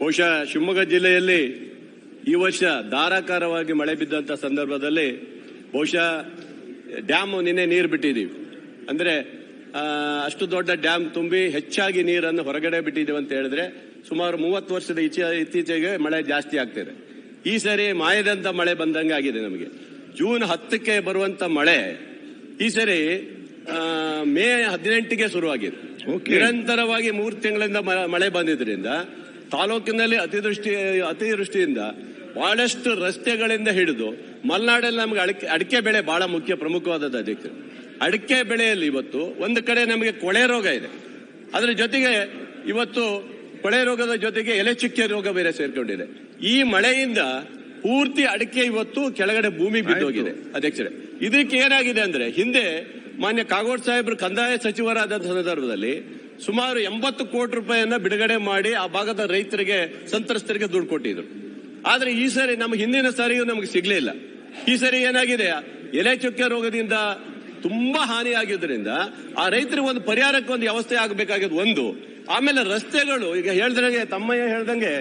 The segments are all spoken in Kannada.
ಬಹುಶಃ ಶಿವಮೊಗ್ಗ ಜಿಲ್ಲೆಯಲ್ಲಿ ಈ ವರ್ಷ ಧಾರಾಕಾರವಾಗಿ ಮಳೆ ಬಿದ್ದಂತ ಸಂದರ್ಭದಲ್ಲಿ ಬಹುಶಃ ಡ್ಯಾಮ್ ನಿನ್ನೆ ನೀರು ಬಿಟ್ಟಿದ್ದೀವಿ. ಅಂದ್ರೆ ಅಷ್ಟು ದೊಡ್ಡ ಡ್ಯಾಮ್ ತುಂಬಿ ಹೆಚ್ಚಾಗಿ ನೀರನ್ನು ಹೊರಗಡೆ ಬಿಟ್ಟಿದ್ದೀವಿ ಅಂತ ಹೇಳಿದ್ರೆ ಸುಮಾರು ಮೂವತ್ತು ವರ್ಷದ ಇತ್ತೀಚೆಗೆ ಮಳೆ ಜಾಸ್ತಿ ಆಗ್ತಿದೆ. ಈ ಸರಿ ಮಾಯದಂತ ಮಳೆ ಬಂದಂಗೆ ಆಗಿದೆ ನಮಗೆ. ಜೂನ್ ಹತ್ತಕ್ಕೆ ಬರುವಂತ ಮಳೆ ಈ ಸರಿ ಮೇ ಹದಿನೆಂಟಿಗೆ ಶುರುವಾಗಿದೆ. ನಿರಂತರವಾಗಿ ಮೂರು ತಿಂಗಳಿಂದ ಮಳೆ ಬಂದಿದ್ರಿಂದ ತಾಲೂಕಿನಲ್ಲಿ ಅತಿವೃಷ್ಟಿ ಅತಿವೃಷ್ಟಿಯಿಂದ ಬಹಳಷ್ಟು ರಸ್ತೆಗಳಿಂದ ಹಿಡಿದು ಮಲೆನಾಡಲ್ಲಿ ನಮಗೆ ಅಡಿಕೆ ಅಡಿಕೆ ಬೆಳೆ ಬಹಳ ಮುಖ್ಯ ಪ್ರಮುಖವಾದದ್ದು ಅದಕ್ಕೆ. ಅಡಿಕೆ ಬೆಳೆಯಲ್ಲಿ ಇವತ್ತು ಒಂದು ಕಡೆ ನಮಗೆ ಕೊಳೆ ರೋಗ ಇದೆ. ಅದರ ಜೊತೆಗೆ ಇವತ್ತು ಕೊಳೆ ರೋಗದ ಜೊತೆಗೆ ಎಲೆ ಚುಕ್ಕೆ ರೋಗ ಬೇರೆ ಸೇರ್ಕೊಂಡಿದೆ. ಈ ಮಳೆಯಿಂದ ಪೂರ್ತಿ ಅಡಿಕೆ ಇವತ್ತು ಕೆಳಗಡೆ ಭೂಮಿ ಬಿದ್ದೋಗಿದೆ. ಅಧ್ಯಕ್ಷರೇ ಇದಕ್ಕೆ ಏನಾಗಿದೆ ಅಂದ್ರೆ ಹಿಂದೆ ಮಾನ್ಯ ಕಾಗೋಡ್ ಸಾಹೇಬರು ಕಂದಾಯ ಸಚಿವರಾದ ಸಂದರ್ಭದಲ್ಲಿ ಸುಮಾರು ಎಂಬತ್ತು ಕೋಟಿ ರೂಪಾಯಿಯನ್ನ ಬಿಡುಗಡೆ ಮಾಡಿ ಆ ಭಾಗದ ರೈತರಿಗೆ ಸಂತ್ರಸ್ತರಿಗೆ ದುಡ್ಡು ಕೊಟ್ಟಿದ್ರು. ಆದ್ರೆ ಈ ಸರಿ ನಮ್ಗೆ ಹಿಂದಿನ ಸಾರಿಯೂ ನಮಗೆ ಸಿಗ್ಲಿಲ್ಲ ಈ ಸರಿ ಏನಾಗಿದೆ? ಎಲೆ ಚುಕ್ಕೆ ರೋಗದಿಂದ ತುಂಬಾ ಹಾನಿ ಆಗಿದ್ರಿಂದ ಆ ರೈತರಿಗೆ ಒಂದು ಪರಿಹಾರಕ್ಕೆ ಒಂದು ವ್ಯವಸ್ಥೆ ಆಗಬೇಕಾಗಿದ್ದು ಒಂದು. ಆಮೇಲೆ ರಸ್ತೆಗಳು ಈಗ ಹೇಳ್ದಂಗೆ ತಮ್ಮಯ್ಯ ಹೇಳ್ದಂಗೆ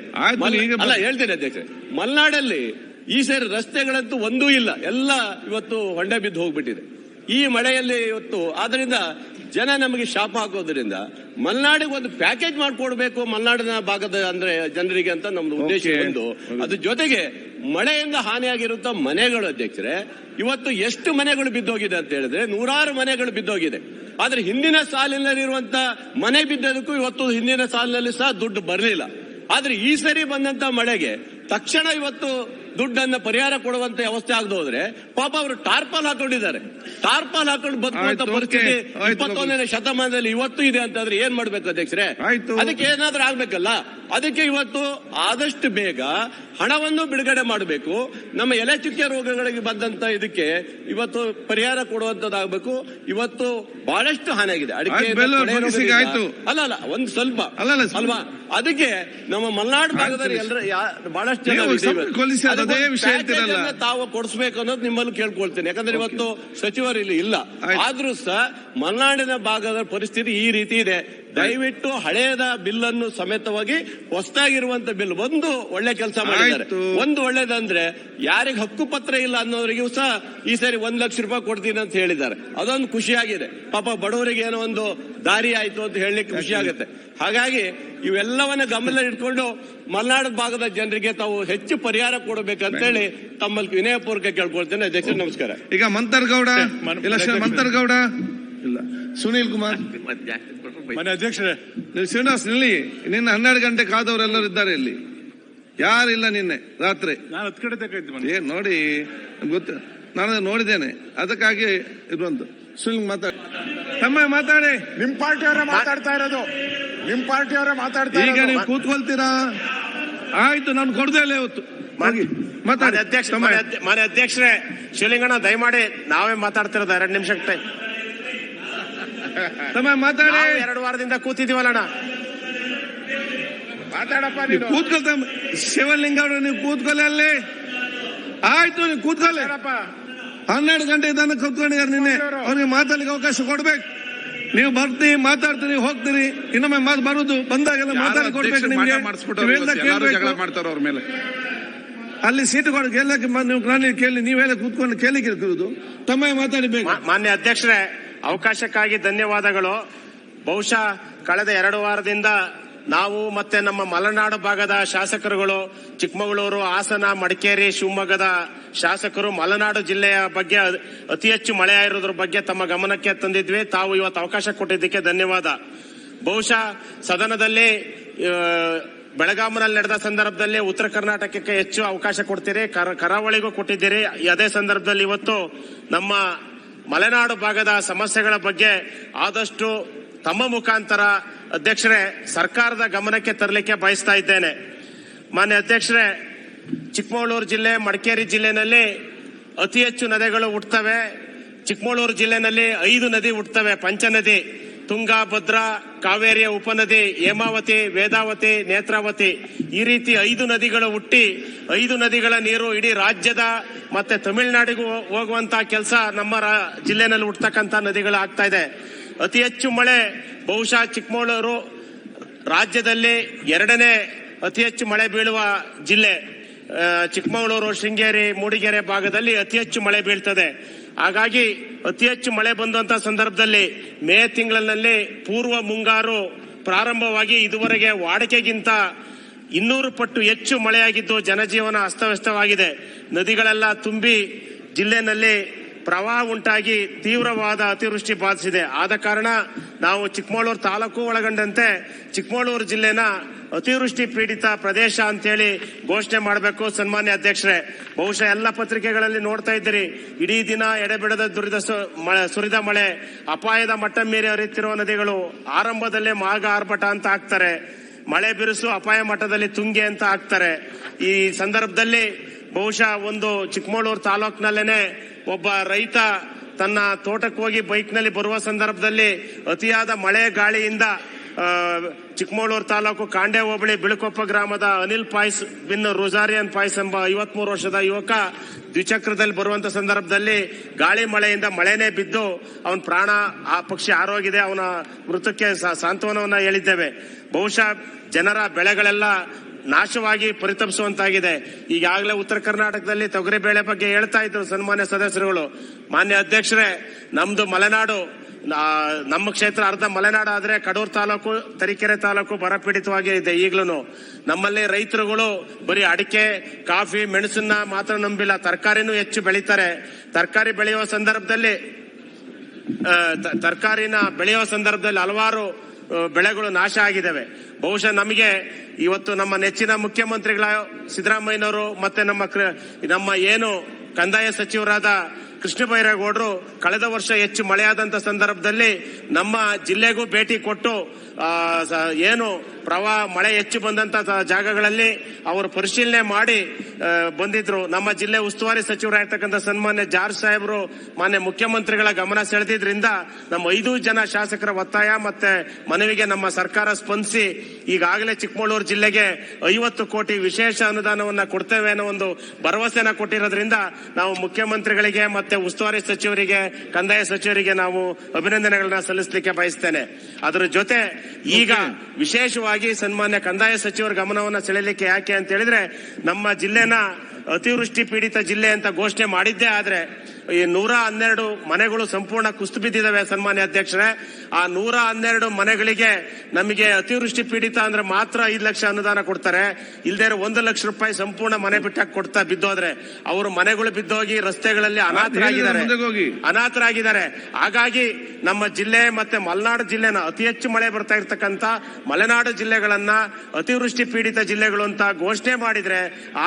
ಅಲ್ಲ ಹೇಳ್ತೇನೆ ಅಧ್ಯಕ್ಷ ಮಲ್ನಾಡಲ್ಲಿ ಈ ಸಾರಿ ರಸ್ತೆಗಳಂತೂ ಒಂದೂ ಇಲ್ಲ. ಎಲ್ಲ ಇವತ್ತು ಹೊಂಡೆ ಬಿದ್ದು ಹೋಗ್ಬಿಟ್ಟಿದೆ. ಈ ಮಳೆಯಲ್ಲಿ ಇವತ್ತು ಆದ್ರಿಂದ ಜನ ನಮಗೆ ಶಾಪ ಹಾಕೋದ್ರಿಂದ ಮಲ್ನಾಡಿಗೆ ಒಂದು ಪ್ಯಾಕೇಜ್ ಮಾಡಿಕೊಡ್ಬೇಕು ಮಲ್ನಾಡಿನ ಭಾಗದ ಅಂದ್ರೆ ಜನರಿಗೆ ಅಂತ ನಮ್ದು ಉದ್ದೇಶ. ಒಂದು ಅದ್ರ ಜೊತೆಗೆ ಮಳೆಯಿಂದ ಹಾನಿಯಾಗಿರುವಂತ ಮನೆಗಳು ಅಧ್ಯಕ್ಷರೆ ಇವತ್ತು ಎಷ್ಟು ಮನೆಗಳು ಬಿದ್ದೋಗಿದೆ ಅಂತ ಹೇಳಿದ್ರೆ ನೂರಾರು ಮನೆಗಳು ಬಿದ್ದೋಗಿದೆ ಆದ್ರೆ ಹಿಂದಿನ ಸಾಲಿನಲ್ಲಿರುವಂತ ಮನೆ ಬಿದ್ದದಕ್ಕೂ ಇವತ್ತು ಹಿಂದಿನ ಸಾಲಿನಲ್ಲಿ ಸಹ ದುಡ್ಡು ಬರಲಿಲ್ಲ ಆದ್ರೆ ಈ ಸರಿ ಬಂದಂತ ಮಳೆಗೆ ತಕ್ಷಣ ಇವತ್ತು ದುಡ್ಡನ್ನ ಪರಿಹಾರ ಕೊಡುವಂತ ವ್ಯವಸ್ಥೆ ಆಗದೆ ಹೋದ್ರೆ ಪಾಪ ಅವರು ಟಾರ್ಪಾಲ್ ಹಾಕೊಂಡಿದ್ದಾರೆ. ಟಾರ್ಪಾಲ್ ಹಾಕೊಂಡು ಬದುಕುವಂತ ಪರಿಸ್ಥಿತಿ ಇಪ್ಪತ್ತೊಂದನೇ ಶತಮಾನದಲ್ಲಿ ಇವತ್ತು ಇದೆ ಅಂತಂದ್ರೆ ಏನ್ ಮಾಡ್ಬೇಕು ಅಧ್ಯಕ್ಷರೇ? ಅದಕ್ಕೆ ಏನಾದ್ರೂ ಆಗ್ಬೇಕಲ್ಲ? ಅದಕ್ಕೆ ಇವತ್ತು ಆದಷ್ಟು ಬೇಗ ಹಣವನ್ನು ಬಿಡುಗಡೆ ಮಾಡಬೇಕು. ನಮ್ಮ ಎಲೆ ಚುಕ್ಕೆ ರೋಗಗಳಿಗೆ ಬಂದಂತ ಇದಕ್ಕೆ ಇವತ್ತು ಪರಿಹಾರ ಕೊಡುವಂತದ್ದಾಗಬೇಕು. ಇವತ್ತು ಬಹಳಷ್ಟು ಹಾನಿಯಾಗಿದೆ ಅಡಿಕೆ. ಅಲ್ಲ ಅಲ್ಲ ಒಂದು ಸ್ವಲ್ಪ. ಅಲ್ವಾ? ಅದಕ್ಕೆ ನಮ್ಮ ಮಲೆನಾಡು ಭಾಗದಲ್ಲಿ. ಎಲ್ಲರ ಬಹಳಷ್ಟು ಜನ ಅದು ವಿಷಯ ತಾವು ಕೊಡಿಸ್ಬೇಕು ಅನ್ನೋದು ನಿಮ್ಮಲ್ಲಿ ಕೇಳ್ಕೊಳ್ತೇನೆ. ಯಾಕಂದ್ರೆ ಇವತ್ತು ಸಚಿವರು ಇಲ್ಲಿ. ಇಲ್ಲ. ಆದ್ರೂ ಸಹ ಮಲೆನಾಡಿನ ಭಾಗದ ಪರಿಸ್ಥಿತಿ ಈ ರೀತಿ ಇದೆ. ದಯವಿಟ್ಟು ಹಳೆಯದ ಬಿಲ್ ಅನ್ನು ಸಮೇತವಾಗಿ ಹೊಸದಾಗಿರುವಂತ ಬಿಲ್ ಒಂದು ಒಳ್ಳೆ ಕೆಲಸ ಮಾಡಿದ್ದಾರೆ. ಒಂದು ಒಳ್ಳೇದಂದ್ರೆ ಯಾರಿಗೆ ಹಕ್ಕು ಪತ್ರ ಇಲ್ಲ ಅನ್ನೋರಿಗೂ ಸಹ ಈ ಸರಿ ಒಂದ್ ಲಕ್ಷ ರೂಪಾಯಿ ಕೊಡ್ತೀನಿ ಅಂತ ಹೇಳಿದ್ದಾರೆ. ಅದೊಂದು ಖುಷಿಯಾಗಿದೆ. ಪಾಪ ಬಡವರಿಗೆ ಏನೋ ಒಂದು ದಾರಿ ಆಯ್ತು ಅಂತ ಹೇಳಲಿಕ್ಕೆ ಖುಷಿ ಆಗುತ್ತೆ. ಹಾಗಾಗಿ ಇವೆಲ್ಲವನ್ನ ಗಮನ ಇಟ್ಕೊಂಡು ಮಲೆನಾಡು ಭಾಗದ ಜನರಿಗೆ ತಾವು ಹೆಚ್ಚು ಪರಿಹಾರ ಕೊಡಬೇಕಂತೇಳಿ ತಮ್ಮಲ್ಲಿ ವಿನಯಪೂರ್ವಕ ಕೇಳ್ಕೊಳ್ತೇನೆ. ಅಧ್ಯಕ್ಷ ನಮಸ್ಕಾರ. ಈಗ ಮಂತರ್ಗೌಡ ಮಂತರ್ಗೌಡ. ಸುನೀಲ್ ಕುಮಾರ್. ಮನೆ ಅಧ್ಯಕ್ಷರೇ. ನೀವು ಶ್ರೀನಿವಾಸ್ ನಿಲ್ಲಿ. ನಿನ್ನ ಹನ್ನೆರಡು ಗಂಟೆ ಕಾದವರೆಲ್ಲರೂ ಇದ್ದಾರೆ ಇಲ್ಲಿ. ಯಾರಿಲ್ಲ ನಿನ್ನೆ ರಾತ್ರಿ. ಏನ್ ನೋಡಿ ಗೊತ್ತ. ನಾನು ನೋಡಿದ್ದೇನೆ. ಅದಕ್ಕಾಗಿ ಇರುವಂತ ಸುನಿಲ್ ಮಾತಾಡಿ. ತಮ್ಮ ಮಾತಾಡಿ. ನಿಮ್ ಪಾರ್ಟಿಯವರೇ ಮಾತಾಡ್ತಾ ಇರೋದು. ನಿಮ್ ಪಾರ್ಟಿಯವರೇ ಮಾತಾಡ್ತಾ ಈಗ ನೀವು ಕೂತ್ಕೊಳ್ತೀರಾ? ಆಯ್ತು ನಾನು ಕೊಡ್ದೇ ಇಲ್ಲ ಇವತ್ತು. ಮಾತಾಡಿ. ಅಧ್ಯಕ್ಷ ಮಾನ್ಯ ಅಧ್ಯಕ್ಷರೇ ಶಿವಲಿಂಗಣ್ಣ ದಯಮಾಡಿ ನಾವೇ ಮಾತಾಡ್ತಿರೋದು ಎರಡು ನಿಮಿಷಕ್ಕೆ. ಟೈಮ್ ತಮ್ಮ ಮಾತಾಡಿ. ಎರಡು ವಾರದಿಂದ ಕೂತಿದೀವಲ್ಲಣ್ಣ ಮಾತಾಡಪ್ಪ ನೀವು ಕೂತ್ಕೊಳ್ತ ಶಿವಲಿಂಗ ಅವರು ನೀವು ಕೂತ್ಕೊಳ್ಳಿ ಅಲ್ಲಿ. ಆಯ್ತು ನೀವು ಕೂತ್ಕೊಳ್ಳಿ. ಹನ್ನೆರಡು ಗಂಟೆ ತನಕ ಕೂತ್ಕೊಂಡಿದ್ದಾರೆ ನಿನ್ನೆ. ಅವ್ರಿಗೆ ಮಾತಾಡ್ಲಿಕ್ಕೆ ಅವಕಾಶ ಕೊಡ್ಬೇಕು. ನೀವು ಬರ್ತೀರಿ ಮಾತಾಡ್ತೀರಿ ಹೋಗ್ತೀರಿ ಇನ್ನೊಮ್ಮೆ ಮಾತು ಬರುದು ಬಂದಾಗೆಲ್ಲ ಮಾತಾಡಿ ಕೊಡ್ಬೇಕು ನಿಮ್ಗೆ. ನೀವು. ಅವ್ರ ಮೇಲೆ. ಅಲ್ಲಿ ಸೀಟು ಕೊಡ ಕೇಳಕ್ಕೆ ನೀವು ನಾನು ಕೇಳಿ ನೀವೆಲ್ಲ ಕೂತ್ಕೊಂಡು ಕೇಳಿಕ್ಕೆ ಇರುವುದು. ತಮ್ಮ ಮಾತಾಡಬೇಕು ಮಾನ್ಯ ಅಧ್ಯಕ್ಷರೇ ಅವಕಾಶಕ್ಕಾಗಿ ಧನ್ಯವಾದಗಳು. ಬಹುಶಃ ಕಳೆದ ಎರಡು ವಾರದಿಂದ ನಾವು ಮತ್ತೆ ನಮ್ಮ ಮಲೆನಾಡು ಭಾಗದ ಶಾಸಕರುಗಳು, ಚಿಕ್ಕಮಗಳೂರು, ಹಾಸನ, ಮಡಿಕೇರಿ, ಶಿವಮೊಗ್ಗದ ಶಾಸಕರು, ಮಲೆನಾಡು ಜಿಲ್ಲೆಯ ಬಗ್ಗೆ ಅತಿ ಹೆಚ್ಚು ಮಳೆ ಆಗಿರೋದ್ರ ಬಗ್ಗೆ ತಮ್ಮ ಗಮನಕ್ಕೆ ತಂದಿದ್ವಿ. ತಾವು ಇವತ್ತು ಅವಕಾಶ ಕೊಟ್ಟಿದ್ದಕ್ಕೆ ಧನ್ಯವಾದ. ಬಹುಶಃ ಸದನದಲ್ಲಿ ಬೆಳಗಾಮನಲ್ಲಿ ನಡೆದ ಸಂದರ್ಭದಲ್ಲಿ ಉತ್ತರ ಕರ್ನಾಟಕಕ್ಕೆ ಹೆಚ್ಚು ಅವಕಾಶ ಕೊಡ್ತೀರಿ. ಕರ- ಕರಾವಳಿಗೂ ಕೊಟ್ಟಿದ್ದೀರಿ. ಅದೇ ಸಂದರ್ಭದಲ್ಲಿ ಇವತ್ತು ನಮ್ಮ ಮಲೆನಾಡು ಭಾಗದ ಸಮಸ್ಯೆಗಳ ಬಗ್ಗೆ ಆದಷ್ಟು ತಮ್ಮ ಮುಖಾಂತರ ಅಧ್ಯಕ್ಷರೇ ಸರ್ಕಾರದ ಗಮನಕ್ಕೆ ತರಲಿಕ್ಕೆ ಬಯಸ್ತಾ ಇದ್ದೇನೆ. ಮಾನ್ಯ ಅಧ್ಯಕ್ಷರೇ, ಚಿಕ್ಕಮಗಳೂರು ಜಿಲ್ಲೆ, ಮಡಿಕೇರಿ ಜಿಲ್ಲೆನಲ್ಲಿ ಅತಿ ಹೆಚ್ಚು ನದಿಗಳು ಹುಟ್ಟುತ್ತವೆ ಚಿಕ್ಕಮಗಳೂರು ಜಿಲ್ಲೆನಲ್ಲಿ ಐದು ನದಿ ಹುಟ್ಟುತ್ತವೆ ಪಂಚನದಿ. ತುಂಗಾ ಭದ್ರಾ ಕಾವೇರಿಯ ಉಪನದಿ, ಹೇಮಾವತಿ, ವೇದಾವತಿ, ನೇತ್ರಾವತಿ ಈ ರೀತಿ ಐದು ನದಿಗಳು ಹುಟ್ಟಿ ಐದು ನದಿಗಳ ನೀರು ಇಡೀ ರಾಜ್ಯದ ಮತ್ತೆ ತಮಿಳುನಾಡಿಗೂ ಹೋಗುವಂತ ಕೆಲಸ ನಮ್ಮ ಜಿಲ್ಲೆನಲ್ಲಿ ಹುಟ್ಟತಕ್ಕಂತ ನದಿಗಳು ಆಗ್ತಾ ಇದೆ. ಅತಿ ಹೆಚ್ಚು ಮಳೆ ಬಹುಶಃ ಚಿಕ್ಕಮಗಳೂರು ರಾಜ್ಯದಲ್ಲಿ ಎರಡನೇ ಅತಿ ಹೆಚ್ಚು ಮಳೆ ಬೀಳುವ ಜಿಲ್ಲೆ. ಚಿಕ್ಕಮಗಳೂರು ಶೃಂಗೇರಿ, ಮೂಡಿಗೆರೆ ಭಾಗದಲ್ಲಿ ಅತಿ ಹೆಚ್ಚು ಮಳೆ ಬೀಳ್ತದೆ. ಹಾಗಾಗಿ ಅತಿ ಹೆಚ್ಚು ಮಳೆ ಬಂದಂತಹ ಸಂದರ್ಭದಲ್ಲಿ ಮೇ ತಿಂಗಳಲ್ಲಿ ಪೂರ್ವ ಮುಂಗಾರು ಪ್ರಾರಂಭವಾಗಿ ಇದುವರೆಗೆ ವಾಡಿಕೆಗಿಂತ ಇನ್ನೂರು ಪಟ್ಟು ಹೆಚ್ಚು ಮಳೆಯಾಗಿದ್ದು ಜನಜೀವನ ಅಸ್ತವ್ಯಸ್ತವಾಗಿದೆ. ನದಿಗಳೆಲ್ಲ ತುಂಬಿ ಜಿಲ್ಲೆನಲ್ಲಿ ಪ್ರವಾಹ ಉಂಟಾಗಿ ತೀವ್ರವಾದ ಅತಿವೃಷ್ಟಿ ಬಾಧಿಸಿದೆ. ಆದ ಕಾರಣ ನಾವು ಚಿಕ್ಕಮಗಳೂರು ತಾಲೂಕು ಒಳಗೊಂಡಂತೆ ಚಿಕ್ಕಮಗಳೂರು ಜಿಲ್ಲೆನ ಅತಿವೃಷ್ಟಿ ಪೀಡಿತ ಪ್ರದೇಶ ಅಂತೇಳಿ ಘೋಷಣೆ ಮಾಡಬೇಕು ಸನ್ಮಾನ್ಯ ಅಧ್ಯಕ್ಷರೇ. ಬಹುಶಃ ಎಲ್ಲ ಪತ್ರಿಕೆಗಳಲ್ಲಿ ನೋಡ್ತಾ ಇದ್ದೀರಿ. ಇಡೀ ದಿನ ಎಡೆಬಿಡದ ದುರಿದ ಸುರಿದ ಮಳೆ, ಅಪಾಯದ ಮಟ್ಟ ಮೀರಿ ಹರಿಯುತ್ತಿರುವ ನದಿಗಳು ಆರಂಭದಲ್ಲೇ ಮಾರ್ಗ ಆರ್ಭಟ ಅಂತ ಆಗ್ತಾರೆ. ಮಳೆ ಬಿರುಸು ಅಪಾಯ ಮಟ್ಟದಲ್ಲಿ ತುಂಗೆ ಅಂತ ಹಾಕ್ತಾರೆ ಈ ಸಂದರ್ಭದಲ್ಲಿ ಬಹುಶಃ ಒಂದು ಚಿಕ್ಕಮಗಳೂರು ತಾಲೂಕಿನಲ್ಲೇನೆ ಒಬ್ಬ ರೈತ ತನ್ನ ತೋಟಕ್ಕೆ ಹೋಗಿ ಬೈಕ್ನಲ್ಲಿ ಬರುವ ಸಂದರ್ಭದಲ್ಲಿ ಅತಿಯಾದ ಮಳೆ ಗಾಳಿಯಿಂದ ಚಿಕ್ಕಮಗಳೂರು ತಾಲೂಕು ಕಾಂಡೆ ಹೋಬಳಿ ಬಿಳುಕೊಪ್ಪ ಗ್ರಾಮದ ಅನಿಲ್ ಪಾಯ್ಸ್ ಬಿನ್ ರೋಜಾರಿಯನ್ ಪಾಯ್ಸ್ ಎಂಬ ಐವತ್ಮೂರು ವರ್ಷದ ಯುವಕ ದ್ವಿಚಕ್ರದಲ್ಲಿ ಬರುವಂತ ಸಂದರ್ಭದಲ್ಲಿ ಗಾಳಿ ಮಳೆಯಿಂದ ಮಳೆನೇ ಬಿದ್ದು ಅವನ ಪ್ರಾಣ, ಆ ಪಕ್ಷಿ ಆರೋಗಿದೆ ಅವನ ಮೃತಕ್ಕೆ ಸಾಂತ್ವನವನ್ನ ಹೇಳಿದ್ದೇವೆ. ಬಹುಶಃ ಜನರ ಬೆಳೆಗಳೆಲ್ಲ ನಾಶವಾಗಿ ಪರಿತಪಿಸುವಂತಾಗಿದೆ. ಈಗಾಗಲೇ ಉತ್ತರ ಕರ್ನಾಟಕದಲ್ಲಿ ತೊಗರಿ ಬೇಳೆ ಬಗ್ಗೆ ಹೇಳ್ತಾ ಇದ್ರು ಸನ್ಮಾನ್ಯ ಸದಸ್ಯರುಗಳು. ಮಾನ್ಯ ಅಧ್ಯಕ್ಷರೇ, ನಮ್ದು ಮಲೆನಾಡು ನಮ್ಮ ಕ್ಷೇತ್ರ ಅರ್ಧ ಮಲೆನಾಡು ಆದ್ರೆ ಕಡೂರು ತಾಲೂಕು, ತರೀಕೆರೆ ತಾಲೂಕು ಬರಪೀಡಿತವಾಗಿದೆ ಇದೆ ಈಗ್ಲೂ ನಮ್ಮಲ್ಲಿ ರೈತರುಗಳು ಬರೀ ಅಡಿಕೆ, ಕಾಫಿ, ಮೆಣಸನ್ನ ಮಾತ್ರ ನಂಬಿಲ್ಲ. ತರಕಾರಿನೂ ಹೆಚ್ಚು ಬೆಳೀತಾರೆ. ತರಕಾರಿ ಬೆಳೆಯುವ ಸಂದರ್ಭದಲ್ಲಿ ತರಕಾರಿನ ಬೆಳೆಯುವ ಸಂದರ್ಭದಲ್ಲಿ ಹಲವಾರು ಬೆಳೆಗಳು ನಾಶ ಆಗಿದ್ದಾವೆ. ಬಹುಶಃ ನಮಗೆ ಇವತ್ತು ನಮ್ಮ ನೆಚ್ಚಿನ ಮುಖ್ಯಮಂತ್ರಿಗಳ ಸಿದ್ದರಾಮಯ್ಯನವರು ಮತ್ತೆ ನಮ್ಮ ನಮ್ಮ ಏನು ಕಂದಾಯ ಸಚಿವರಾದ ಕೃಷ್ಣ ಬೈರೇಗೌಡರು ಕಳೆದ ವರ್ಷ ಹೆಚ್ಚು ಮಳೆಯಾದಂತ ಸಂದರ್ಭದಲ್ಲಿ ನಮ್ಮ ಜಿಲ್ಲೆಗೂ ಭೇಟಿ ಕೊಟ್ಟು ಏನು ಪ್ರವಾಹ, ಮಳೆ ಹೆಚ್ಚು ಬಂದಂತ ಜಾಗಗಳಲ್ಲಿ ಅವರು ಪರಿಶೀಲನೆ ಮಾಡಿ ಬಂದಿದ್ರು. ನಮ್ಮ ಜಿಲ್ಲೆ ಉಸ್ತುವಾರಿ ಸಚಿವರಾಗಿರ್ತಕ್ಕಂಥ ಸನ್ಮಾನ್ಯ ಜಾರ್ಜ್ ಸಾಹೇಬರು ಮಾನ್ಯ ಮುಖ್ಯಮಂತ್ರಿಗಳ ಗಮನ ಸೆಳೆದಿದ್ರಿಂದ ನಮ್ಮ ಐದು ಜನ ಶಾಸಕರ ಒತ್ತಾಯ ಮತ್ತೆ ಮನವಿಗೆ ನಮ್ಮ ಸರ್ಕಾರ ಸ್ಪಂದಿಸಿ ಈಗಾಗಲೇ ಚಿಕ್ಕಮಗಳೂರು ಜಿಲ್ಲೆಗೆ ಐವತ್ತು ಕೋಟಿ ವಿಶೇಷ ಅನುದಾನವನ್ನ ಕೊಡ್ತೇವೆ ಅನ್ನೋ ಒಂದು ಭರವಸೆನ ಕೊಟ್ಟಿರೋದ್ರಿಂದ ನಾವು ಮುಖ್ಯಮಂತ್ರಿಗಳಿಗೆ ಮತ್ತೆ ಉಸ್ತುವಾರಿ ಸಚಿವರಿಗೆ, ಕಂದಾಯ ಸಚಿವರಿಗೆ ನಾವು ಅಭಿನಂದನೆಗಳನ್ನ ಸಲ್ಲಿಸಲಿಕ್ಕೆ ಬಯಸ್ತೇನೆ. ಅದರ ಜೊತೆ ಈಗ ವಿಶೇಷವಾಗಿ ಸನ್ಮಾನ್ಯ ಕಂದಾಯ ಸಚಿವರ ಗಮನವನ್ನ ಸೆಳೆಯಲಿಕ್ಕೆ ಯಾಕೆ ಅಂತ ಹೇಳಿದ್ರೆ ನಮ್ಮ ಜಿಲ್ಲೆನ ಅತಿವೃಷ್ಟಿ ಪೀಡಿತ ಜಿಲ್ಲೆ ಅಂತ ಘೋಷಣೆ ಮಾಡಿದ್ದೇ ಆದ್ರೆ ಈ ನೂರ ಹನ್ನೆರಡು ಮನೆಗಳು ಸಂಪೂರ್ಣ ಕುಸ್ತು ಬಿದ್ದಿದ್ದಾವೆ ಸನ್ಮಾನ್ಯ ಅಧ್ಯಕ್ಷರೇ. ಆ ನೂರ ಹನ್ನೆರಡು ಮನೆಗಳಿಗೆ ನಮಗೆ ಅತಿವೃಷ್ಟಿ ಪೀಡಿತ ಅಂದ್ರೆ ಮಾತ್ರ ಐದು ಲಕ್ಷ ಅನುದಾನ ಕೊಡ್ತಾರೆ. ಇಲ್ದೇ ಇರೋ ಒಂದು ಲಕ್ಷ ರೂಪಾಯಿ ಸಂಪೂರ್ಣ ಮನೆ ಬಿಟ್ಟಾಗ ಕೊಡ್ತಾ ಬಿದ್ದೋದ್ರೆ ಅವರು ಮನೆಗಳು ಬಿದ್ದೋಗಿ ರಸ್ತೆಗಳಲ್ಲಿ ಅನಾಥರಾಗಿದ್ದಾರೆ. ಅನಾಥರಾಗಿದ್ದಾರೆ. ಹಾಗಾಗಿ ನಮ್ಮ ಜಿಲ್ಲೆ ಮತ್ತೆ ಮಲೆನಾಡು ಜಿಲ್ಲೆನ ಅತಿ ಹೆಚ್ಚು ಮಳೆ ಬರ್ತಾ ಇರತಕ್ಕಂತ ಮಲೆನಾಡು ಜಿಲ್ಲೆಗಳನ್ನ ಅತಿವೃಷ್ಟಿ ಪೀಡಿತ ಜಿಲ್ಲೆಗಳು ಅಂತ ಘೋಷಣೆ ಮಾಡಿದ್ರೆ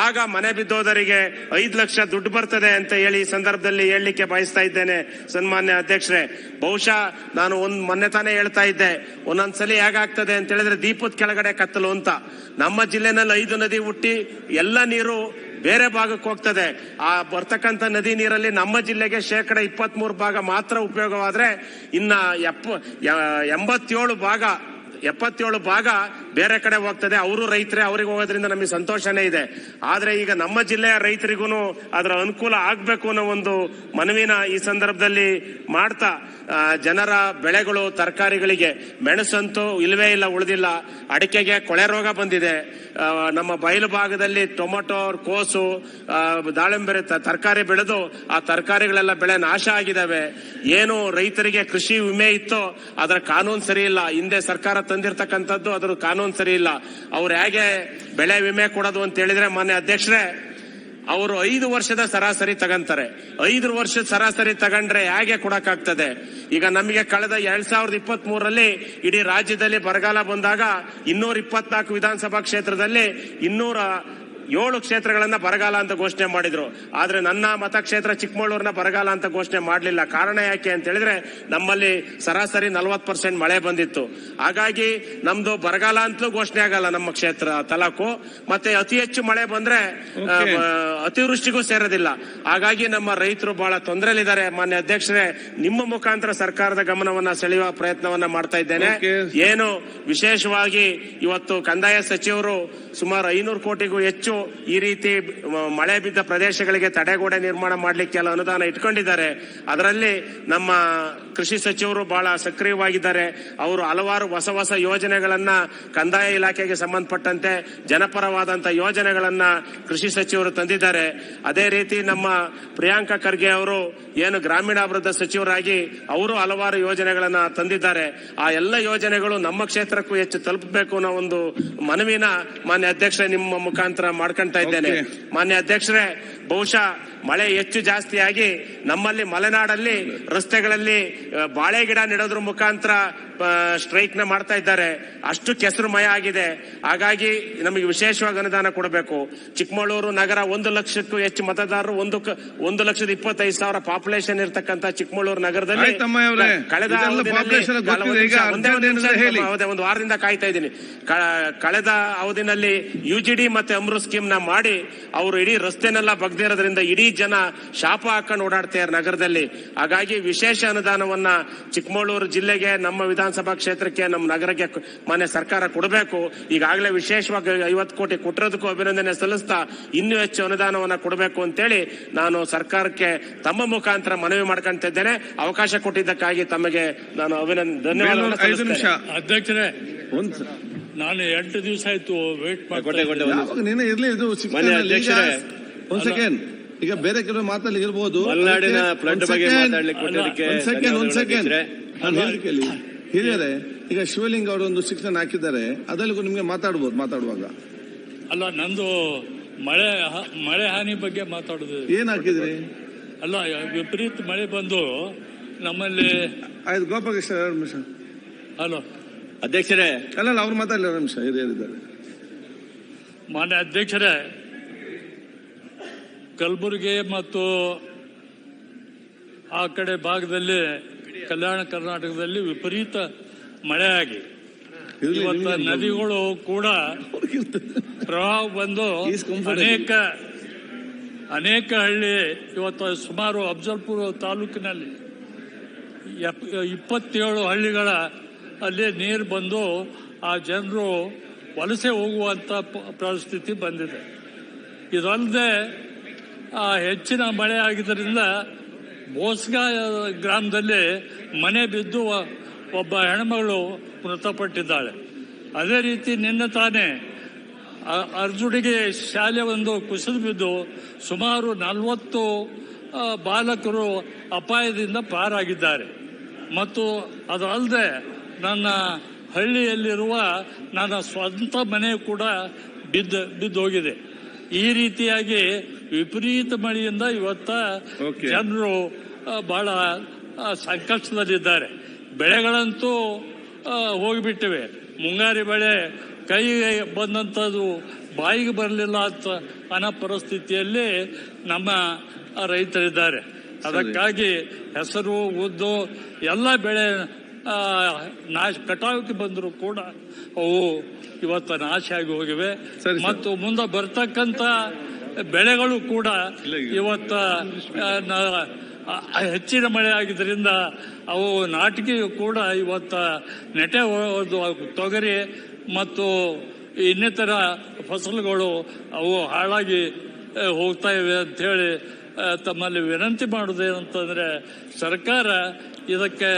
ಆಗ ಮನೆ ಬಿದ್ದೋದರಿಗೆ ಐದು ಲಕ್ಷ ದುಡ್ಡು ಬರ್ತದೆ ಅಂತ ಹೇಳಿ ಈ ಸಂದರ್ಭದಲ್ಲಿ ಹೇಳಲಿಕ್ಕೆ ಬಯಸ್ತಾ ಇದ್ದೇನೆ. ಸನ್ಮಾನ್ಯ ಅಧ್ಯಕ್ಷರೇ, ಬಹುಶಃ ನಾನು ಒಂದ್ ಮೊನ್ನೆ ತಾನೇ ಹೇಳ್ತಾ ಇದ್ದೆ, ಒಂದೊಂದ್ಸಲಿ ಹೇಗಾಗ್ತದೆ ಅಂತ ಹೇಳಿದ್ರೆ ದೀಪದ ಕೆಳಗಡೆ ಕತ್ತಲು ಅಂತ. ನಮ್ಮ ಜಿಲ್ಲೆನಲ್ಲಿ ಐದು ನದಿ ಹುಟ್ಟಿ ಎಲ್ಲ ನೀರು ಬೇರೆ ಭಾಗಕ್ಕೆ ಹೋಗ್ತದೆ. ಆ ಬರ್ತಕ್ಕಂಥ ನದಿ ನೀರಲ್ಲಿ ನಮ್ಮ ಜಿಲ್ಲೆಗೆ ಶೇಕಡ ಇಪ್ಪತ್ತ್ ಭಾಗ ಮಾತ್ರ ಉಪಯೋಗವಾದ್ರೆ ಇನ್ನ ಎಪ್ಪ ಎಂಬತ್ತೇಳು ಭಾಗ ಎಪ್ಪತ್ತೇಳು ಭಾಗ ಬೇರೆ ಕಡೆ ಹೋಗ್ತದೆ. ಅವರು ರೈತರೇ, ಅವ್ರಿಗೆ ಹೋಗೋದ್ರಿಂದ ನಮಗೆ ಸಂತೋಷನೇ ಇದೆ. ಆದ್ರೆ ಈಗ ನಮ್ಮ ಜಿಲ್ಲೆಯ ರೈತರಿಗೂ ಅದರ ಅನುಕೂಲ ಆಗ್ಬೇಕು ಅನ್ನೋ ಒಂದು ಮನವಿನ ಈ ಸಂದರ್ಭದಲ್ಲಿ ಮಾಡ್ತಾ ಜನರ ಬೆಳೆಗಳು, ತರಕಾರಿಗಳಿಗೆ ಮೆಣಸಂತೂ ಇಲ್ವೇ ಇಲ್ಲ, ಉಳಿದಿಲ್ಲ. ಅಡಿಕೆಗೆ ಕೊಳೆ ರೋಗ ಬಂದಿದೆ. ನಮ್ಮ ಬಯಲು ಭಾಗದಲ್ಲಿ ಟೊಮೊಟೊ, ಕೋಸು ದಾಳಿಂಬೆ ತರಕಾರಿ ಬೆಳೆದು ಆ ತರಕಾರಿಗಳೆಲ್ಲ ಬೆಳೆ ನಾಶ ಆಗಿದ್ದಾವೆ. ಏನು ರೈತರಿಗೆ ಕೃಷಿ ವಿಮೆ ಇತ್ತೋ ಅದರ ಕಾನೂನು ಸರಿ ಇಲ್ಲ. ಹಿಂದೆ ಸರ್ಕಾರ ತಂದಿರತಕ್ಕಂಥದ್ದು ಅದ್ರ ಕಾನೂನು ಸರಿ ಇಲ್ಲ. ಅವ್ರು ಹೇಗೆ ಬೆಳೆ ವಿಮೆ ಕೊಡೋದು ಅಂತ ಹೇಳಿದ್ರೆ ಮಾನ್ಯ ಅಧ್ಯಕ್ಷರೇ, ಅವರು ಐದು ವರ್ಷದ ಸರಾಸರಿ ತಗಂತಾರೆ. ಐದು ವರ್ಷದ ಸರಾಸರಿ ತಗೊಂಡ್ರೆ ಹೇಗೆ ಕೊಡಕ್ಕಾಗ್ತದೆ? ಈಗ ನಮಗೆ ಕಳೆದ ಎರಡ್ ಸಾವಿರದ ಇಪ್ಪತ್ತ್ ಮೂರರಲ್ಲಿ ಇಡೀ ರಾಜ್ಯದಲ್ಲಿ ಬರಗಾಲ ಬಂದಾಗ ಇನ್ನೂರ ಇಪ್ಪತ್ನಾಲ್ಕು ವಿಧಾನಸಭಾ ಕ್ಷೇತ್ರದಲ್ಲಿ ಇನ್ನೂರ ಏಳು ಕ್ಷೇತ್ರಗಳನ್ನ ಬರಗಾಲ ಅಂತ ಘೋಷಣೆ ಮಾಡಿದ್ರು. ಆದ್ರೆ ನನ್ನ ಮತಕ್ಷೇತ್ರ ಚಿಕ್ಕಮಗಳೂರಿನ ಬರಗಾಲ ಅಂತ ಘೋಷಣೆ ಮಾಡಲಿಲ್ಲ. ಕಾರಣ ಯಾಕೆ ಅಂತ ಹೇಳಿದ್ರೆ ನಮ್ಮಲ್ಲಿ ಸರಾಸರಿ ನಲವತ್ತು ಪರ್ಸೆಂಟ್ ಮಳೆ ಬಂದಿತ್ತು. ಹಾಗಾಗಿ ನಮ್ದು ಬರಗಾಲ ಅಂತಲೂ ಘೋಷಣೆ ಆಗಲ್ಲ ನಮ್ಮ ಕ್ಷೇತ್ರ ತಲಾಕು ಮತ್ತೆ ಅತಿ ಹೆಚ್ಚು ಮಳೆ ಬಂದ್ರೆ ಅತಿವೃಷ್ಟಿಗೂ ಸೇರೋದಿಲ್ಲ. ಹಾಗಾಗಿ ನಮ್ಮ ರೈತರು ಬಹಳ ತೊಂದರೆಯಲ್ಲಿದ್ದಾರೆ. ಮಾನ್ಯ ಅಧ್ಯಕ್ಷರೇ ನಿಮ್ಮ ಮುಖಾಂತರ ಸರ್ಕಾರದ ಗಮನವನ್ನ ಸೆಳೆಯುವ ಪ್ರಯತ್ನವನ್ನ ಮಾಡ್ತಾ ಇದ್ದೇನೆ. ಏನು ವಿಶೇಷವಾಗಿ ಇವತ್ತು ಕಂದಾಯ ಸಚಿವರು ಸುಮಾರು ಐನೂರು ಕೋಟಿಗೂ ಹೆಚ್ಚು ಈ ರೀತಿ ಮಳೆ ಬಿದ್ದ ಪ್ರದೇಶಗಳಿಗೆ ತಡೆಗೋಡೆ ನಿರ್ಮಾಣ ಮಾಡಲಿಕ್ಕೆ ಎಲ್ಲ ಅನುದಾನ ಇಟ್ಕೊಂಡಿದ್ದಾರೆ. ಅದರಲ್ಲಿ ನಮ್ಮ ಕೃಷಿ ಸಚಿವರು ಬಹಳ ಸಕ್ರಿಯವಾಗಿದ್ದಾರೆ. ಅವರು ಹಲವಾರು ಹೊಸ ಹೊಸ ಯೋಜನೆಗಳನ್ನ ಕಂದಾಯ ಇಲಾಖೆಗೆ ಸಂಬಂಧಪಟ್ಟಂತೆ ಜನಪರವಾದಂತ ಯೋಜನೆಗಳನ್ನ ಕೃಷಿ ಸಚಿವರು ತಂದಿದ್ದಾರೆ. ಅದೇ ರೀತಿ ನಮ್ಮ ಪ್ರಿಯಾಂಕಾ ಖರ್ಗೆ ಅವರು ಏನು ಗ್ರಾಮೀಣಾಭಿವೃದ್ಧಿ ಸಚಿವರಾಗಿ ಅವರು ಹಲವಾರು ಯೋಜನೆಗಳನ್ನ ತಂದಿದ್ದಾರೆ. ಆ ಎಲ್ಲ ಯೋಜನೆಗಳು ನಮ್ಮ ಕ್ಷೇತ್ರಕ್ಕೂ ಹೆಚ್ಚು ತಲುಪಬೇಕು ಅನ್ನೋ ಒಂದು ಮನವಿನ ಮಾನ್ಯ ಅಧ್ಯಕ್ಷ ನಿಮ್ಮ ಮುಖಾಂತರ ಮಾಡ್ಕೊಂತಾ ಇದ್ದೇನೆ. ಮಾನ್ಯ ಅಧ್ಯಕ್ಷರೇ ಬಹುಶಃ ಮಳೆ ಹೆಚ್ಚು ಜಾಸ್ತಿಯಾಗಿ ನಮ್ಮಲ್ಲಿ ಮಲೆನಾಡಲ್ಲಿ ರಸ್ತೆಗಳಲ್ಲಿ ಬಾಳೆ ಗಿಡ ನೆಡೋದ್ರ ಮುಖಾಂತರ ಸ್ಟ್ರೈಕ್ನ ಮಾಡ್ತಾ ಇದ್ದಾರೆ. ಅಷ್ಟು ಕೆಸರುಮಯ ಆಗಿದೆ. ಹಾಗಾಗಿ ನಮಗೆ ವಿಶೇಷವಾಗಿ ಅನುದಾನ ಕೊಡಬೇಕು. ಚಿಕ್ಕಮಗಳೂರು ನಗರ ಒಂದು ಲಕ್ಷಕ್ಕೂ ಹೆಚ್ಚು ಮತದಾರರು ಒಂದು ಒಂದು ಲಕ್ಷದ ಇಪ್ಪತ್ತೈದು ಸಾವಿರ ಪಾಪ್ಯುಲೇಷನ್ ಇರತಕ್ಕಂತ ಚಿಕ್ಕಮಗಳೂರು ನಗರದಲ್ಲಿ. ಕಳೆದ. ಒಂದು ವಾರದಿಂದ ಕಾಯ್ತಾ ಇದ್ದೀನಿ. ಕಳೆದ ಅವಧಿನಲ್ಲಿ ಯುಜಿಡಿ ಮತ್ತೆ ಅಮೃತ್ ಸ್ಕೀಮ್ನ ಮಾಡಿ ಅವರು ಇಡೀ ರಸ್ತೆನೆಲ್ಲ ಬಗ್ದಿರೋದ್ರಿಂದ ಇಡೀ ಜನ ಶಾಪ ಹಾಕೊಂಡು ಓಡಾಡ್ತಾರೆ ನಗರದಲ್ಲಿ. ಹಾಗಾಗಿ ವಿಶೇಷ ಅನುದಾನವನ್ನ ಚಿಕ್ಕಮಗಳೂರು ಜಿಲ್ಲೆಗೆ ನಮ್ಮ ವಿಧಾನಸಭಾ ಕ್ಷೇತ್ರಕ್ಕೆ ನಮ್ಮ ನಗರಕ್ಕೆ ಮಾನ್ಯ ಸರ್ಕಾರ ಕೊಡಬೇಕು. ಈಗಾಗಲೇ ವಿಶೇಷವಾಗಿ ಐವತ್ತು ಕೋಟಿ ಕೊಟ್ಟಿರೋದಕ್ಕೂ ಅಭಿನಂದನೆ ಸಲ್ಲಿಸ್ತಾ ಇನ್ನೂ ಹೆಚ್ಚು ಅನುದಾನವನ್ನ ಕೊಡಬೇಕು ಅಂತೇಳಿ ನಾನು ಸರ್ಕಾರಕ್ಕೆ ತಮ್ಮ ಮುಖಾಂತರ ಮನವಿ ಮಾಡ್ಕೊಂತಿದ್ದೇನೆ ಅವಕಾಶ ಕೊಟ್ಟಿದ್ದಕ್ಕಾಗಿ ತಮಗೆ ನಾನು ನಿಮಿಷ. ಅಧ್ಯಕ್ಷರೇ ನಾನು ಎಂಟು ದಿವಸ ಆಯ್ತು ವೇಟ್ ಮಾಡಿ. ಒಂದು ಒಂದ್ ಸೆಕೆಂಡ್ ಈಗ ಬೇರೆ ಕೆಲವು ಮಾತಲ್ಲಿ ಇರ್ಬೋದು ಮಲೆನಾಡಿನ ಫ್ಲಡ್ ಬಗ್ಗೆ ಮಾತಾಡ್ಲಿಕ್ಕೆ ಕೊಟ್ಟಿದ್ದಕ್ಕೆ ಒಂದ್ ಸೆಕೆಂಡ್ ಒಂದ್ ಸೆಕೆಂಡ್ ನಾನು ಹಿರಿಯರೇ ಈಗ ಶಿವಲಿಂಗ್ ಅವರು ಒಂದು ಶಿಕ್ಷಣ ಹಾಕಿದ್ದಾರೆ. ಅದರಲ್ಲಿಗೂ ನಿಮ್ಗೆ ಮಾತಾಡ್ಬೋದು ಮಾತಾಡುವಾಗ. ಅಲ್ಲ ನಂದು ಮಳೆ ಹ- ಮಳೆ ಹಾನಿ ಬಗ್ಗೆ ಮಾತಾಡುದು. ಏನ್ ಹಾಕಿದ್ರಿ? ಅಲ್ಲ ವಿಪರೀತ ಮಳೆ ಬಂದು ನಮ್ಮಲ್ಲಿ ಆಯ್ತು ಗೋಪಾಲಕೃಷ್ಣ ಎರಡು ನಿಮಿಷ. ಅಲ್ಲ ಅಧ್ಯಕ್ಷರೇ. ಅಲ್ಲ ಅವ್ರು ಮಾತಾಡಲಿ ಎರಡು ನಿಮಿಷ ಹಿರಿಯರಿದ್ದಾರೆ. ಮಾನ್ಯ ಅಧ್ಯಕ್ಷರೇ ಕಲಬುರಗಿ ಮತ್ತು ಆ ಕಡೆ ಭಾಗದಲ್ಲಿ ಕಲ್ಯಾಣ ಕರ್ನಾಟಕದಲ್ಲಿ ವಿಪರೀತ ಮಳೆ ಆಗಿ ಇರ್ಲಿ, ಇವತ್ತು ನದಿಗಳು ಕೂಡ ಪ್ರವಾಹ ಬಂದು ಅನೇಕ ಅನೇಕ ಹಳ್ಳಿ ಇವತ್ತು ಸುಮಾರು ಅಫಜಲ್ಪುರ ತಾಲೂಕಿನಲ್ಲಿ ಇಪ್ಪತ್ತೇಳು ಹಳ್ಳಿಗಳ ಅಲ್ಲಿ ನೀರು ಬಂದು ಆ ಜನರು ವಲಸೆ ಹೋಗುವಂತ ಪರಿಸ್ಥಿತಿ ಬಂದಿದೆ. ಇದಲ್ಲದೆ ಹೆಚ್ಚಿನ ಮಳೆ ಆಗಿದ್ದರಿಂದ ಬೋಸ್ಗಾ ಗ್ರಾಮದಲ್ಲಿ ಮನೆ ಬಿದ್ದು ಒಬ್ಬ ಹೆಣ್ಮಗಳು ಮೃತಪಟ್ಟಿದ್ದಾಳೆ. ಅದೇ ರೀತಿ ನಿನ್ನೆ ತಾನೇ ಅರ್ಜುಡಿಗೆ ಶಾಲೆ ಒಂದು ಕುಸಿದು ಬಿದ್ದು ಸುಮಾರು ನಲವತ್ತು ಆ, ಬಾಲಕರು ಅಪಾಯದಿಂದ ಪಾರಾಗಿದ್ದಾರೆ. ಮತ್ತು ಅದಲ್ಲದೆ ನನ್ನ ಹಳ್ಳಿಯಲ್ಲಿರುವ ನನ್ನ ಸ್ವಂತ ಮನೆ ಕೂಡ ಬಿದ್ದು ಬಿದ್ದೋಗಿದೆ. ಈ ರೀತಿಯಾಗಿ ವಿಪರೀತ ಮಳೆಯಿಂದ ಇವತ್ತ. ಜನರು ಬಹಳ ಸಂಕಷ್ಟದಲ್ಲಿದ್ದಾರೆ. ಬೆಳೆಗಳಂತೂ ಹೋಗಿಬಿಟ್ಟಿವೆ. ಮುಂಗಾರಿ ಬೆಳೆ ಕೈಗೆ ಬಂದಂಥದ್ದು ಬಾಯಿಗೆ ಬರಲಿಲ್ಲ ಅಂತ ಅನ್ನೋ ಪರಿಸ್ಥಿತಿಯಲ್ಲಿ ನಮ್ಮ ರೈತರಿದ್ದಾರೆ. ಅದಕ್ಕಾಗಿ ಹೆಸರು ಉದ್ದು ಎಲ್ಲ ಬೆಳೆ ನಾಶ ಕಟಾವಿಗೆ ಬಂದರೂ ಕೂಡ ಅವು ಇವತ್ತು ನಾಶ ಆಗಿ ಹೋಗಿವೆ ಮತ್ತು ಮುಂದೆ ಬರ್ತಕ್ಕಂಥ ಬೆಳೆಗಳು ಕೂಡ ಇವತ್ತ ಹೆಚ್ಚಿನ ಮಳೆ ಆಗಿದ್ದರಿಂದ ಅವು ನಾಟಕಿಯು ಕೂಡ ಇವತ್ತ ನೆಟೆ ತೊಗರಿ ಮತ್ತು ಇನ್ನಿತರ ಫಸಲುಗಳು ಅವು ಹಾಳಾಗಿ ಹೋಗ್ತಾ ಇವೆ ಅಂಥೇಳಿ ಹೇಳಿ ತಮ್ಮಲ್ಲಿ ವಿನಂತಿ ಮಾಡುವುದೇನಂತಂದ್ರೆ ಸರ್ಕಾರ ಇದಕ್ಕೆ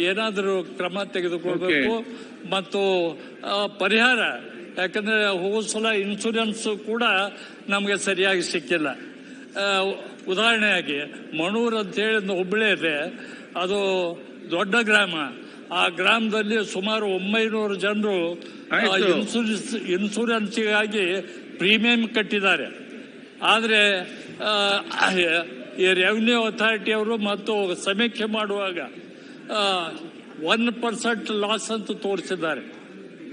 ಏನಾದರೂ ಕ್ರಮ ತೆಗೆದುಕೊಳ್ಬೇಕು ಮತ್ತು ಪರಿಹಾರ ಯಾಕಂದ್ರೆ ಹೋದ ಸಲ ಇನ್ಶೂರೆನ್ಸ್ ಕೂಡ ನಮಗೆ ಸರಿಯಾಗಿ ಸಿಕ್ಕಿಲ್ಲ. ಉದಾಹರಣೆಯಾಗಿ ಮಣೂರ್ ಅಂತ ಹೇಳಿ ಒಂದು ಹುಬ್ಬಳ್ಳಿ ಇದೆ ಅದು ದೊಡ್ಡ ಗ್ರಾಮ. ಆ ಗ್ರಾಮದಲ್ಲಿ ಸುಮಾರು ಒಂಬೈನೂರು ಜನರು ಇನ್ಸೂರೆನ್ಸ್ ಇನ್ಶೂರೆನ್ಸ್ ಆಗಿ ಪ್ರೀಮಿಯಂ ಕಟ್ಟಿದ್ದಾರೆ. ಆದರೆ ಈ ರೆವಿನ್ಯೂ ಅಥಾರಿಟಿಯವರು ಮತ್ತು ಸಮೀಕ್ಷೆ ಮಾಡುವಾಗ ಒನ್ ಪರ್ಸೆಂಟ್ ಲಾಸ್ ಅಂತ ತೋರಿಸಿದ್ದಾರೆ.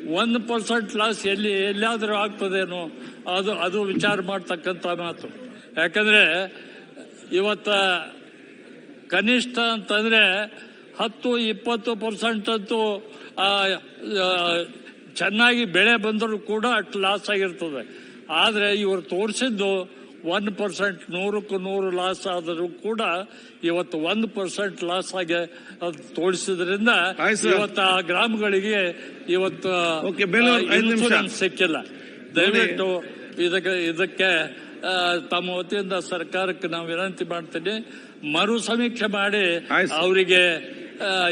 ಒನ್ ಪರ್ಸೆಂಟ್ ಲಾಸ್ ಎಲ್ಲಿ ಎಲ್ಲಾದರೂ ಆಗ್ತದೇನೋ, ಅದು ಅದು ವಿಚಾರ ಮಾಡ್ತಕ್ಕಂಥ ಮಾತು. ಯಾಕಂದರೆ, ಇವತ್ತ ಕನಿಷ್ಠ ಅಂತಂದರೆ ಹತ್ತು, ಇಪ್ಪತ್ತು ಪರ್ಸೆಂಟ್ ಅಂತೂ ಚೆನ್ನಾಗಿ ಬೆಳೆ ಬಂದರೂ ಕೂಡ ಅಷ್ಟು ಲಾಸ್ ಆಗಿರ್ತದೆ. ಆದರೆ ಇವರು ತೋರಿಸಿದ್ದು ಒನ್ ಪರ್ಸೆಂಟ್ ನೂರಕ್ಕೂ ನೂರು ಲಾಸ್ ಆದರೂ ಕೂಡ ಇವತ್ತು ಒಂದು ಪರ್ಸೆಂಟ್ ಲಾಸ್ ಆಗಿ ಅದು ತೋರಿಸಿದ್ರಿಂದ ಇವತ್ತು ಆ ಗ್ರಾಮಗಳಿಗೆ ಇವತ್ತು. ಇನ್ಶೂರೆನ್ಸ್ ಸಿಕ್ಕಿಲ್ಲ. ದಯವಿಟ್ಟು ಇದಕ್ಕೆ ಇದಕ್ಕೆ ತಮ್ಮ ವತಿಯಿಂದ ಸರ್ಕಾರಕ್ಕೆ ನಾವು ವಿನಂತಿ ಮಾಡ್ತೀನಿ. ಮರು ಸಮೀಕ್ಷೆ ಮಾಡಿ ಅವರಿಗೆ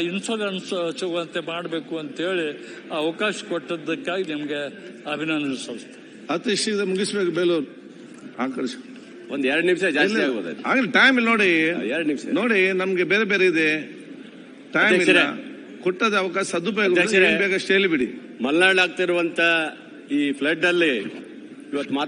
ಇನ್ಶೂರೆನ್ಸ್ ಸಿಗುವಂತೆ ಮಾಡಬೇಕು ಅಂತೇಳಿ ಅವಕಾಶ ಕೊಟ್ಟದ್ದಕ್ಕಾಗಿ ನಿಮಗೆ ಅಭಿನಂದನೆ ಸಲ್ಲಿಸ್ತೇನೆ. ಅತಿ ಶೀಘ್ರ ಮುಗಿಸ್ಬೇಕು ಬೇಲೂರು ಆಕರ್ಷ ಒಂದ್ ಎರಡು ನಿಮಿಷ ಜಾಸ್ತಿ ಆಗ್ಬೋದು ಆಗಲಿ ಟೈಮ್ ಇಲ್ಲ ನೋಡಿ. ಎರಡು ನಿಮಿಷ. ನೋಡಿ ನಮ್ಗೆ ಬೇರೆ ಬೇರೆ ಇದೆ. ಟೈಮ್ ಇಲ್ಲ. ಕೊಟ್ಟದ ಅವಕಾಶ ಸದುಪಯೋಗ. ಏನ್ ಬೇಕಷ್ಟು ಹೇಳಿಬಿಡಿ. ಮಲೆನಾಡು ಆಗ್ತಿರುವಂತ ಈ ಫ್ಲಡ್ ಅಲ್ಲಿ ಇವತ್ತು